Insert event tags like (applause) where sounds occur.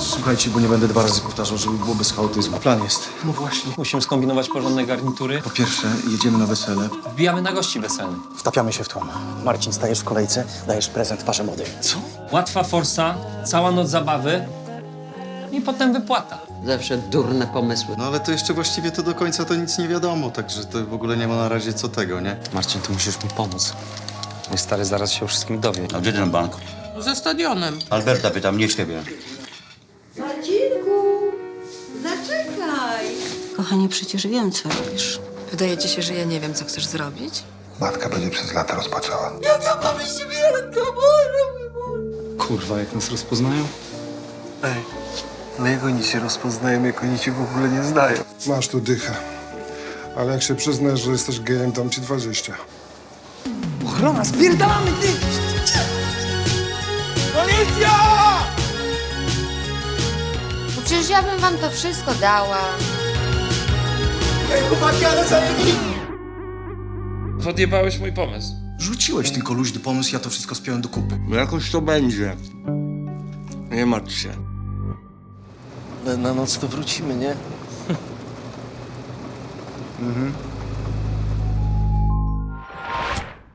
Słuchajcie, bo nie będę dwa razy powtarzał, żeby było bez chaotyzmu. Plan jest. No właśnie. Musimy skombinować porządne garnitury. Po pierwsze, jedziemy na wesele. Wbijamy na gości weselnych. Wtapiamy się w tłum. Marcin, stajesz w kolejce, dajesz prezent parze młodym. Co? Łatwa forsa, cała noc zabawy i potem wypłata. Zawsze durne pomysły. No ale to jeszcze właściwie to do końca to nic nie wiadomo, także to w ogóle nie ma na razie co tego, nie? Marcin, ty musisz mi pomóc. Mój stary zaraz się o wszystkim dowie. A gdzie ten bank? Ze stadionem. Alberta pytam, nie ciebie. Kochanie, przecież wiem, co robisz. Wydaje ci się, że ja nie wiem, co chcesz zrobić? Matka będzie przez lata rozpaczała. Jaka mamy święta, Boże mój. Kurwa, jak nas rozpoznają? Ej, no jak oni się rozpoznają, jak oni cię w ogóle nie znają? Masz tu dychę. Ale jak się przyznasz, że jesteś gejem, dam ci 20. Ochrona, spierdalamy, ty! No przecież ja bym wam to wszystko dała. Odjebałeś mój pomysł. Rzuciłeś tylko luźny pomysł, ja to wszystko spiąłem do kupy. No jakoś to będzie. Nie martw się. Na noc to wrócimy, nie? (laughs) Mhm.